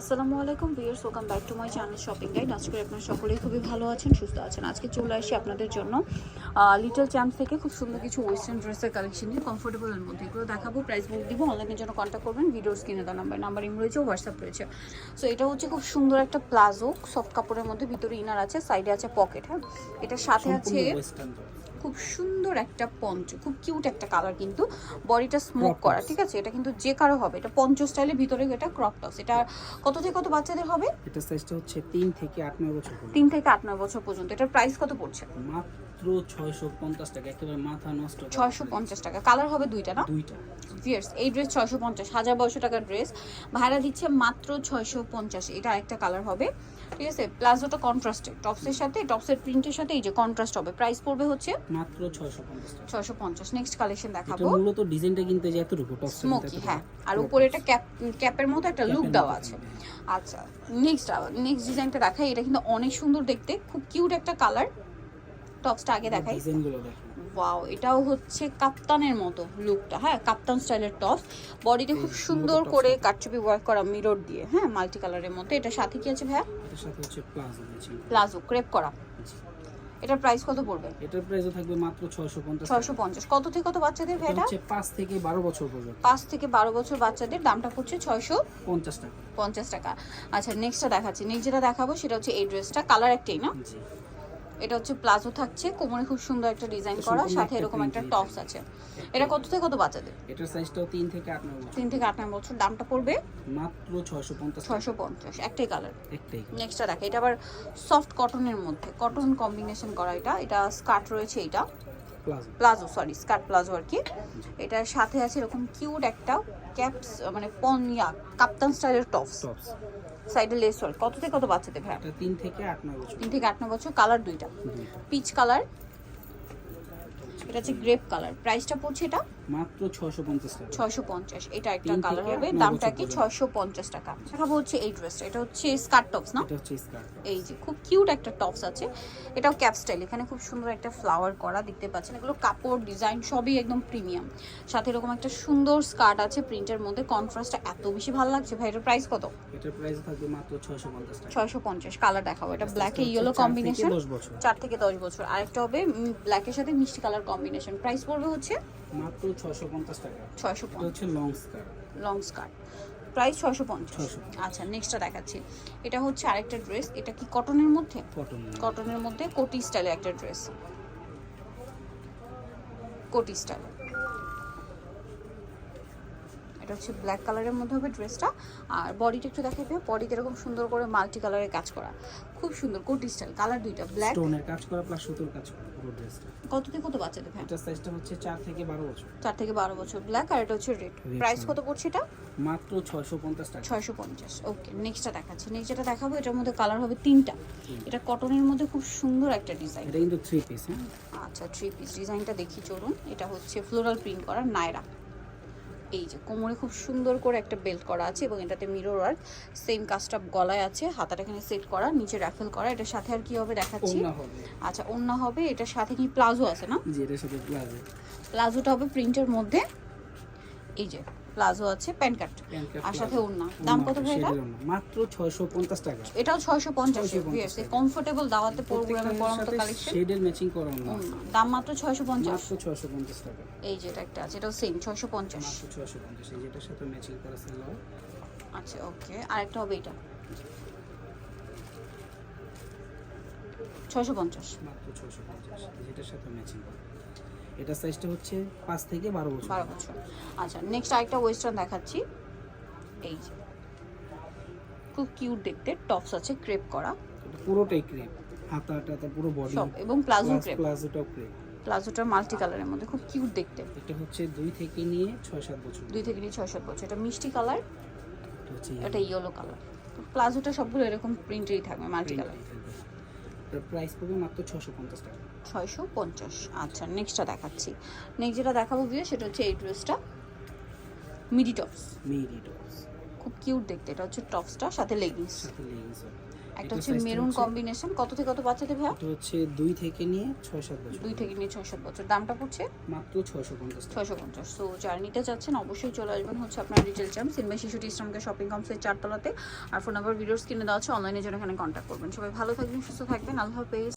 আসসালামু আলাইকুম viewers welcome back to my channel shopping guide. আজকে আপনারা সকলেই খুবই ভালো আছেন সুস্থ আছেন। আজকে চলে আসি আপনাদের জন্য লিটল চ্যাম্প থেকে খুব সুন্দর কিছু ওয়েস্টার্ন ড্রেসের কালেকশন নিয়ে কমফোর্টেবলের মধ্যে। এগুলো দেখাবো প্রাইস বুক দিব অনলাইনের জন্য কন্ট্যাক্ট করবেন ভিডিওর স্ক্রিনে দেওয়া নাম্বার নাম্বার ইম রয়েছে হোয়াটসঅ্যাপ রয়েছে। সো এটা হচ্ছে খুব সুন্দর একটা প্লাজো সফট কাপড়ের মধ্যে ভিতরে ইনার আছে সাইডে আছে পকেট হ্যাঁ? এটার সাথে আছে খুব সুন্দর একটা পঞ্চ খুব কিউট একটা কালার কিন্তু বডিটা স্মোক করা ঠিক আছে? এটা কিন্তু যে কারও হবে এটা পঞ্চ স্টাইলের ভিতরে এটা ক্রপ টপস এটা কত থেকে কত বাচ্চাদের হবে? এটা সাইজটা হচ্ছে 3 থেকে আট নয় বছর পর্যন্ত। তিন থেকে আট নয় বছর পর্যন্ত এটার প্রাইস কত পড়ছে? মাত্র ছয়শো পঞ্চাশ টাকা একেবারে মাথা নষ্ট করা ছয়শো price। পঞ্চাশ টাকা। কালার হবে দুইটা না? দুইটা। ভিয়ার্স এই ড্রেস ছয়শো পঞ্চাশ হাজার বারোশো টাকার ড্রেস ভাড়া দিচ্ছে মাত্র ছয়শো পঞ্চাশ এটা একটা কালার হবে। ঠিক আছে? প্লাজোটা কন্ট্রাস্টেড টপসের সাথে টপসের প্রিন্টের সাথে এই যে কন্ট্রাস্ট হবে। প্রাইস পড়বে হচ্ছে মাত্র ছয়শো পঞ্চাশ টাকা। ছয়শো পঞ্চাশ। নেক্সট কালেকশন দেখাবো। এটা মূলত ডিজাইনটা কিনতে যে এতটুকু টপ স্মোকি হ্যাঁ। আর উপরে একটা ক্যাপ ক্যাপের মতো একটা লুক দেওয়া আছে। আচ্ছা নেক্সট নেক্সট ডিজাইনটা দেখাই। এটা কিন্তু অনেক সুন্দর দেখতে। খুব কিউট একটা কালার টপসটা আগে দেখাই। ওয়াও এটাও হচ্ছে কাপ্তানের মতো লুকটা হ্যাঁ কাপ্তান স্টাইলের টপস বডিতে খুব সুন্দর করে tops ওয়ার্ক করা মিরর দিয়ে। হ্যাঁ মাল্টি কালারের মধ্যে এটার সাথে কি আছে ভাইয়া? এটার সাথে হচ্ছে প্লাজো ক্রেপ করা। এটার প্রাইস কত পড়বে? এটার প্রাইসও থাকবে মাত্র ছয়শো পঞ্চাশ ছয়শো পঞ্চাশ। কত থেকে কত বাচ্চাদের ভাই এটা এটা? হচ্ছে পাঁচ থেকে বারো বছর পর্যন্ত। পাঁচ থেকে বারো বছর বাচ্চাদের দামটা পড়ছে ছয়শো পঞ্চাশ টাকা। পঞ্চাশ টাকা। আচ্ছা নেক্সটটা দেখাচ্ছি। নেক্সট যেটা দেখাবো সেটা হচ্ছে এই ড্রেসটা কালার একটাই না? জি। এটা হচ্ছে প্লাজো থাকছে কোমরে খুব সুন্দর একটা ডিজাইন করা সাথে এরকম একটা টপস আছে। এটা কত থেকে কত বাচ্চাদের? এটার সাইজটাও তিন থেকে আট নয় বছর। তিন থেকে আট নয় বছর দামটা পড়বে? মাত্র ছয়শো পঞ্চাশ টাকা। ছয়শো পঞ্চাশ একটাই কালার একটাই নেক্সটটা দেখে এটা আবার সফট কটনের মধ্যে কটন কম্বিনেশন করা এটা এটা স্কার্ট রয়েছে এটা প্লাজো সরি স্কার্ট প্লাজো আর কি। এটার সাথে আছে এরকম কিউট একটা ক্যাপস মানে পনিয়া কাপ্তান স্টাইলের টপস টপস সাইডে লেস ওয়ার্ক কত থেকে কত বাচ্চাদের ভাই তিন থেকে আট নয় বছর। তিন থেকে আট নয় বছর। কালার দুইটা। পিচ কালার এটা হচ্ছে গ্রেপ কালার প্রাইসটা পড়ছে এটা মাত্র ছয়শো পঞ্চাশ টাকা। ছয়শো পঞ্চাশ এটা একটা কালার হবে দামটা কি? পর্যন্ত। ছয়শো পঞ্চাশ টাকা। দেখাবো হচ্ছে এই ড্রেসটা এটা হচ্ছে স্কার্ট টপস না? এটা হচ্ছে স্কার্ট এই যে খুব কিউট একটা টপস আছে। এটাও ক্যাপ স্টাইল এখানে খুব সুন্দর একটা ফ্লাওয়ার করা দেখতে পাচ্ছেন। এগুলো কাপড় ডিজাইন সবই একদম প্রিমিয়াম সাথে এরকম একটা সুন্দর স্কার্ট আছে প্রিন্টের মধ্যে। কন্ট্রাস্টটা এত বেশি ভালো লাগছে। ভাই এটার প্রাইস কত? এটার প্রাইস থাকবে মাত্র ছয়শো পঞ্চাশ টাকা। ছয়শো পঞ্চাশ কালার দেখাবো। এটা ব্ল্যাকে হচ্ছে ইয়েলো কম্বিনেশন দশ বছর। চার থেকে দশ বছর। আরেকটা হবে ব্ল্যাকের সাথে মিষ্টি কালার কম্বিনেশন প্রাইস পড়বে হচ্ছে মাত্র ছয়শো পঞ্চাশ টাকা। ছয়শো এটা হচ্ছে long skirt long skirt price ছয়শো পঞ্চাশ। 650 আচ্ছা নেক্সটটা দেখাচ্ছি। এটা হচ্ছে আরেকটা ড্রেস এটা কি কটনের মধ্যে? কটন কটনের মধ্যে কোটি স্টাইলের একটা ড্রেস কোটি স্টাইল এটা হচ্ছে ব্ল্যাক কালারের মধ্যে হবে ড্রেসটা আর বডিটা একটু দেখাবে বডিতে এরকম সুন্দর করে মাল্টি কালারের কাজ করা। খুব সুন্দর কোটি স্টাইল কালার দুইটা ব্ল্যাক স্টোনের কাজ করা প্লাস সুতোর কাজ করা পুরো ড্রেসটা কত থেকে কত বাচ্চাদের ভ্যান এটার সাইজটা হচ্ছে চার থেকে বারো বছর। চার থেকে বারো বছর ব্ল্যাক আর এটা হচ্ছে রেড প্রাইস কত পড়ছে এটা? মাত্র ছয়শো পঞ্চাশ টাকা। ছয়শো পঞ্চাশ ওকে নেক্সটটা দেখাচ্ছি। নেক্সট যেটা দেখাবো এটার মধ্যে কালার হবে তিনটা। এটা কটনের মধ্যে খুব সুন্দর একটা ডিজাইন এটা কিন্তু থ্রি পিস হ্যাঁ? আচ্ছা থ্রি পিস ডিজাইনটা দেখি চলুন। এটা হচ্ছে ফ্লোরাল প্রিন্ট করা নায়রা এই যে কোমরে খুব সুন্দর করে একটা বেল্ট করা আছে এবং এটাতে মিরর আর সেম কাজটা গলায় আছে হাতাটা এখানে সেট করা নিচে র্যাফেল করা এটার সাথে আর কি হবে দেখাচ্ছি? আচ্ছা অন্য হবে এটার সাথে কি প্লাজো আছে না? জি এটার সাথে প্লাজো। প্লাজোটা হবে প্রিন্টের মধ্যে। এই যে প্লাজো আছে প্যান্ট কাট আর সাথে। ওড়না। দাম কত ভাই এটা মাত্র ছয়শো পঞ্চাশ টাকা। এটাও ছয়শো পঞ্চাশ 650 কমফোর্টেবল দাওয়াতে প্রোগ্রামে পরার মতো কালেকশন শেডের ম্যাচিং করা ওড়না। দাম মাত্র ছয়শো পঞ্চাশ। মাত্র ছয়শো পঞ্চাশ টাকা। এই যে এটা একটা আছে এটাও সেম ছয়শো পঞ্চাশ। মাত্র ছয়শো পঞ্চাশ এই যেটার সাথে ম্যাচিং করা সালোয়ার আচ্ছা ওকে। আরেকটা হবে এটা। ছয়শো পঞ্চাশ। মাত্র ছয়শো পঞ্চাশ যেটার সাথে ম্যাচিং করা। এটা সাইজটা হচ্ছে পাঁচ থেকে বারো বছর। বারো বছর। আচ্ছা নেক্সট আরেকটা ওয়েস্টার্ন দেখাচ্ছি। এই যে খুব কিউট দেখতে টপস আছে ক্রেপ করা। পুরোটাই ক্রেপ হাতাটা টাতা পুরো বডি সব এবং প্লাজো ক্রেপ প্লাজোটাও ক্রেপ প্লাজোটা মাল্টি কালারের মধ্যে খুব কিউট দেখতে। এটা হচ্ছে দুই থেকে নিয়ে ছয় সাত বছর। দুই থেকে নিয়ে ছয় সাত বছর। এটা মিষ্টি কালার এটা ইয়েলো কালার প্লাজোটা সবগুলো এরকম প্রিন্টেরই থাকবে মাল্টি কালার প্রাইস পড়বে মাত্র ছশো পঞ্চাশ টাকা। ছয়শো পঞ্চাশ। আচ্ছা নেক্সটটা দেখাচ্ছি। নেক্সট যেটা দেখাবো বিয়ে সেটা হচ্ছে এই ড্রেসটা মিডি টপস মিডি টপস খুব কিউট দেখতে। এটা হচ্ছে টপসটা সাথে লেগিংস সাথে লেগিংস একটা হচ্ছে মেরুন কম্বিনেশন কত থেকে কত বাচ্চাদের দেবে এটা হচ্ছে 2 থেকে নিয়ে ছয় সাত বছর। 2 থেকে নিয়ে ছয় সাত বছর। দামটা পড়ছে? মাত্র ছয়শো পঞ্চাশ টাকা। ছয়শো পঞ্চাশ। সো জার্নিটা চাচ্ছেন অবশ্যই চলে আসবেন হচ্ছে আপনার রিটেল চ্যাম সিনমা শিশুটি ইসলামকে শপিং কমপ্লেক্স চারতলাতে। আর ফোন নাম্বার ভিডিওর কিনে দেওয়া আছে অনলাইনে জন্য এখানে কন্ট্যাক্ট করবেন। সবাই ভালো থাকবেন সুস্থ থাকবেন। আল্লাহ হাফেজ।